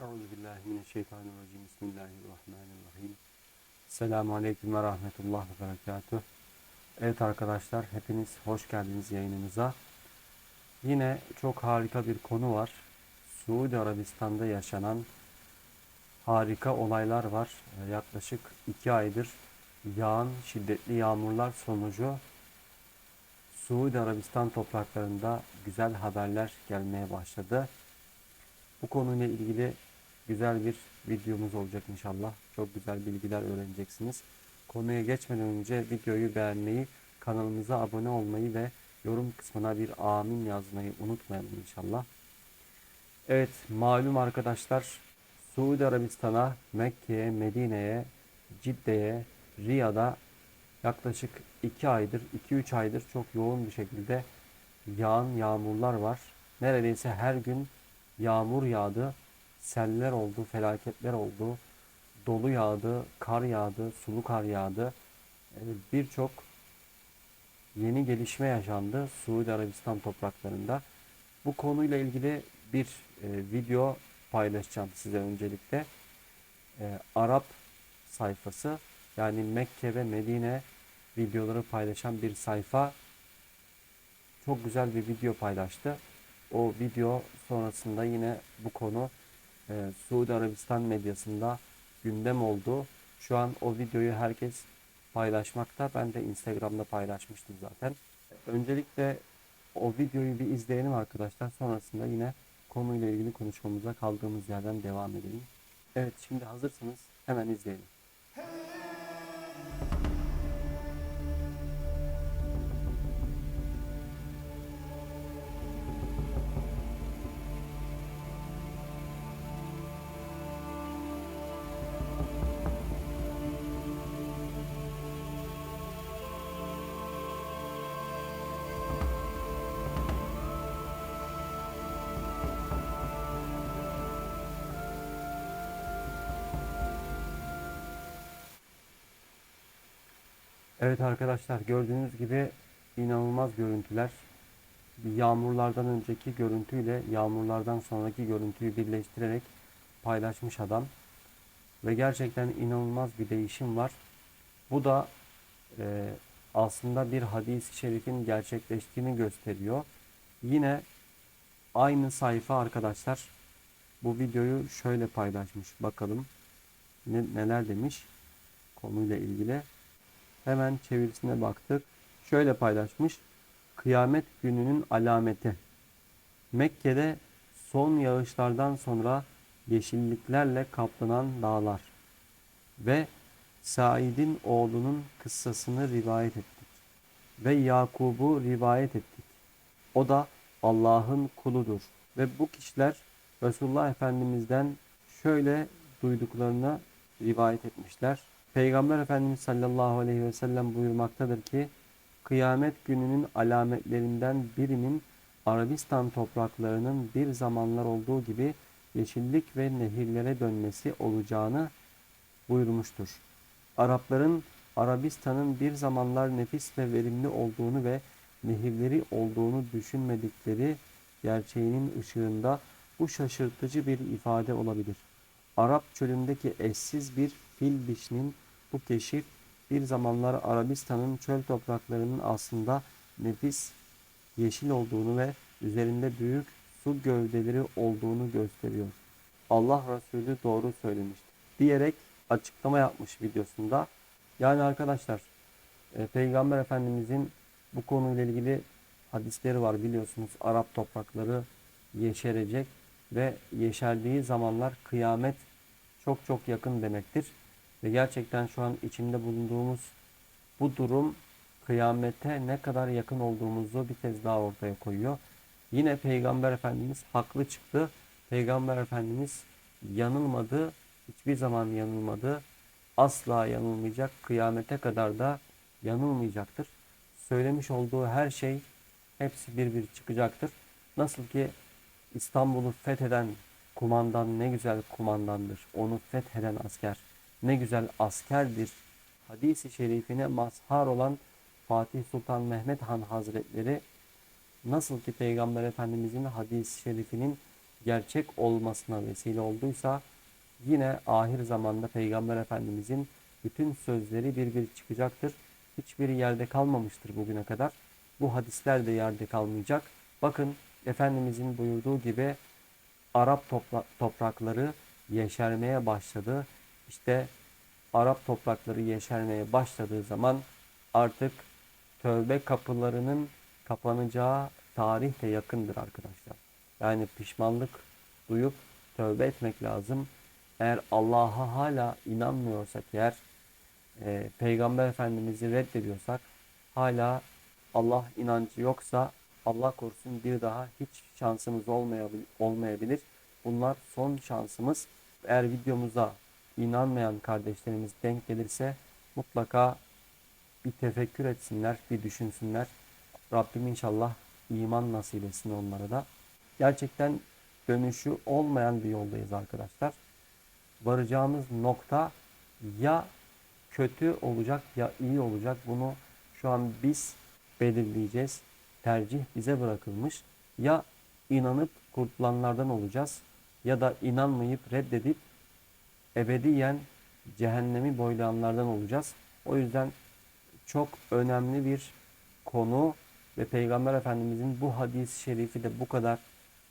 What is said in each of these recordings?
Euzubillahimineşşeytanirracim. Bismillahirrahmanirrahim. Selamun Aleyküm ve Rahmetullah ve Berekatuh. Evet arkadaşlar hepiniz hoş geldiniz yayınımıza. Yine çok harika bir konu var. Suudi Arabistan'da yaşanan harika olaylar var. Yaklaşık iki aydır yağan şiddetli yağmurlar sonucu Suudi Arabistan topraklarında güzel haberler gelmeye başladı. Bu konuyla ilgili güzel bir videomuz olacak inşallah. Çok güzel bilgiler öğreneceksiniz. Konuya geçmeden önce videoyu beğenmeyi, kanalımıza abone olmayı ve yorum kısmına bir amin yazmayı unutmayalım inşallah. Evet malum arkadaşlar Suudi Arabistan'a, Mekke'ye, Medine'ye, Cidde'ye, Riyad'a yaklaşık 2 aydır, 2-3 aydır çok yoğun bir şekilde yağan yağmurlar var. Neredeyse her gün yağmur yağdı, seller oldu, felaketler oldu, dolu yağdı, kar yağdı, sulu kar yağdı. Birçok yeni gelişme yaşandı Suudi Arabistan topraklarında. Bu konuyla ilgili bir e, video paylaşacağım size öncelikle. E, Arap sayfası yani Mekke ve Medine videoları paylaşan bir sayfa çok güzel bir video paylaştı. O video sonrasında yine bu konu e, Suudi Arabistan medyasında gündem oldu. Şu an o videoyu herkes paylaşmakta. Ben de Instagram'da paylaşmıştım zaten. Öncelikle o videoyu bir izleyelim arkadaşlar. Sonrasında yine konuyla ilgili konuşmamıza kaldığımız yerden devam edelim. Evet şimdi hazırsanız hemen izleyelim. Evet arkadaşlar gördüğünüz gibi inanılmaz görüntüler. Yağmurlardan önceki görüntüyle yağmurlardan sonraki görüntüyü birleştirerek paylaşmış adam. Ve gerçekten inanılmaz bir değişim var. Bu da e, aslında bir hadis-i şerifin gerçekleştiğini gösteriyor. Yine aynı sayfa arkadaşlar bu videoyu şöyle paylaşmış. Bakalım ne, neler demiş konuyla ilgili. Hemen çevirisine baktık. Şöyle paylaşmış. Kıyamet gününün alameti. Mekke'de son yağışlardan sonra yeşilliklerle kaplanan dağlar ve Said'in oğlunun kıssasını rivayet ettik ve Yakub'u rivayet ettik. O da Allah'ın kuludur ve bu kişiler Resulullah Efendimiz'den şöyle duyduklarını rivayet etmişler. Peygamber Efendimiz sallallahu aleyhi ve sellem buyurmaktadır ki kıyamet gününün alametlerinden birinin Arabistan topraklarının bir zamanlar olduğu gibi yeşillik ve nehirlere dönmesi olacağını buyurmuştur. Arapların Arabistan'ın bir zamanlar nefis ve verimli olduğunu ve nehirleri olduğunu düşünmedikleri gerçeğinin ışığında bu şaşırtıcı bir ifade olabilir. Arap çölündeki eşsiz bir fil dişinin bu keşif bir zamanlar Arabistan'ın çöl topraklarının aslında nefis yeşil olduğunu ve üzerinde büyük su gövdeleri olduğunu gösteriyor. Allah Resulü doğru söylemiştir diyerek açıklama yapmış videosunda. Yani arkadaşlar e, Peygamber Efendimizin bu konuyla ilgili hadisleri var biliyorsunuz. Arap toprakları yeşerecek ve yeşerdiği zamanlar kıyamet çok çok yakın demektir. Ve gerçekten şu an içinde bulunduğumuz bu durum kıyamete ne kadar yakın olduğumuzu bir kez daha ortaya koyuyor. Yine Peygamber Efendimiz haklı çıktı. Peygamber Efendimiz yanılmadı. Hiçbir zaman yanılmadı. Asla yanılmayacak. Kıyamete kadar da yanılmayacaktır. Söylemiş olduğu her şey hepsi bir bir çıkacaktır. Nasıl ki İstanbul'u fetheden kumandan ne güzel kumandandır. Onu fetheden asker ne güzel askerdir. Hadis-i şerifine mazhar olan Fatih Sultan Mehmet Han Hazretleri nasıl ki Peygamber Efendimizin hadis-i şerifinin gerçek olmasına vesile olduysa yine ahir zamanda Peygamber Efendimizin bütün sözleri bir bir çıkacaktır. Hiçbir yerde kalmamıştır bugüne kadar. Bu hadisler de yerde kalmayacak. Bakın Efendimizin buyurduğu gibi Arap topla- toprakları yeşermeye başladı. İşte Arap toprakları yeşermeye başladığı zaman artık tövbe kapılarının kapanacağı tarih de yakındır arkadaşlar. Yani pişmanlık duyup tövbe etmek lazım. Eğer Allah'a hala inanmıyorsak eğer e, Peygamber Efendimiz'i reddediyorsak hala Allah inancı yoksa Allah korusun bir daha hiç şansımız olmayabil- olmayabilir. Bunlar son şansımız. Eğer videomuza inanmayan kardeşlerimiz denk gelirse mutlaka bir tefekkür etsinler, bir düşünsünler. Rabbim inşallah iman nasip etsin onlara da. Gerçekten dönüşü olmayan bir yoldayız arkadaşlar. Varacağımız nokta ya kötü olacak ya iyi olacak. Bunu şu an biz belirleyeceğiz. Tercih bize bırakılmış. Ya inanıp kurtulanlardan olacağız ya da inanmayıp reddedip ebediyen cehennemi boylayanlardan olacağız. O yüzden çok önemli bir konu ve Peygamber Efendimizin bu hadis-i şerifi de bu kadar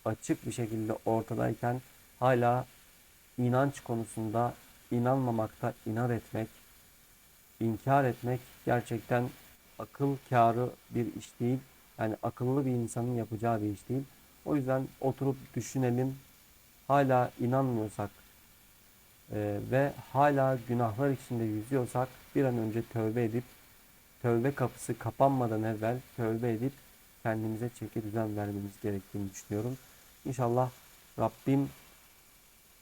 açık bir şekilde ortadayken hala inanç konusunda inanmamakta inat etmek, inkar etmek gerçekten akıl kârı bir iş değil. Yani akıllı bir insanın yapacağı bir iş değil. O yüzden oturup düşünelim. Hala inanmıyorsak e, ve hala günahlar içinde yüzüyorsak bir an önce tövbe edip tövbe kapısı kapanmadan evvel tövbe edip kendimize çeki düzen vermemiz gerektiğini düşünüyorum. İnşallah Rabbim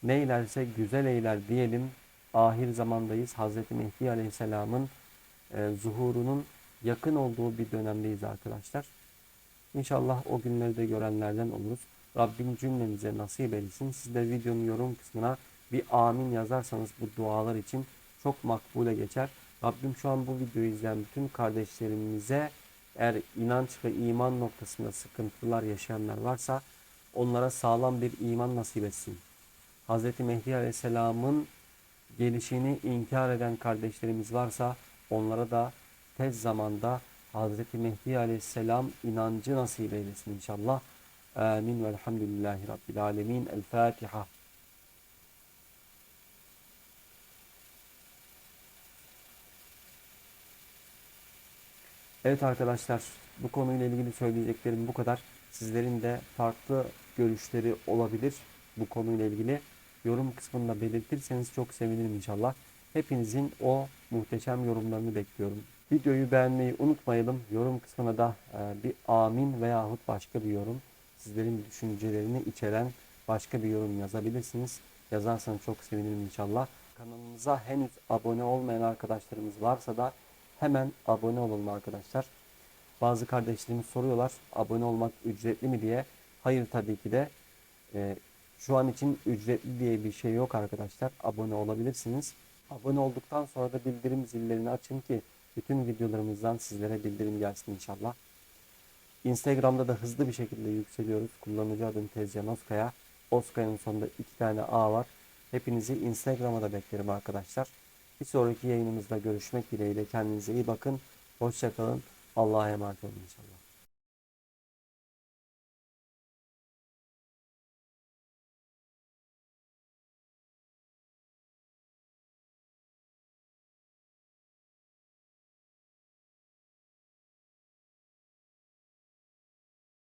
ne eylerse güzel eyler diyelim. Ahir zamandayız. Hazreti Mehdi Aleyhisselam'ın e, zuhurunun yakın olduğu bir dönemdeyiz arkadaşlar. İnşallah o günleri de görenlerden oluruz. Rabbim cümlemize nasip etsin. Siz de videonun yorum kısmına bir amin yazarsanız bu dualar için çok makbule geçer. Rabbim şu an bu videoyu izleyen bütün kardeşlerimize eğer inanç ve iman noktasında sıkıntılar yaşayanlar varsa onlara sağlam bir iman nasip etsin. Hz. Mehdi Aleyhisselam'ın gelişini inkar eden kardeşlerimiz varsa onlara da tez zamanda Hz. Mehdi Aleyhisselam inancı nasip eylesin inşallah. Amin ve elhamdülillahi Rabbil alemin. El Fatiha. Evet arkadaşlar bu konuyla ilgili söyleyeceklerim bu kadar. Sizlerin de farklı görüşleri olabilir bu konuyla ilgili. Yorum kısmında belirtirseniz çok sevinirim inşallah. Hepinizin o muhteşem yorumlarını bekliyorum. Videoyu beğenmeyi unutmayalım. Yorum kısmına da e, bir amin veyahut başka bir yorum. Sizlerin düşüncelerini içeren başka bir yorum yazabilirsiniz. Yazarsanız çok sevinirim inşallah. Kanalımıza henüz abone olmayan arkadaşlarımız varsa da hemen abone olun arkadaşlar. Bazı kardeşlerimiz soruyorlar abone olmak ücretli mi diye. Hayır tabii ki de e, şu an için ücretli diye bir şey yok arkadaşlar. Abone olabilirsiniz. Abone olduktan sonra da bildirim zillerini açın ki bütün videolarımızdan sizlere bildirim gelsin inşallah. Instagram'da da hızlı bir şekilde yükseliyoruz. Kullanıcı adım Tezcan Oskaya. Oskaya'nın sonunda iki tane A var. Hepinizi Instagram'a da beklerim arkadaşlar. Bir sonraki yayınımızda görüşmek dileğiyle kendinize iyi bakın. Hoşçakalın. Allah'a emanet olun inşallah.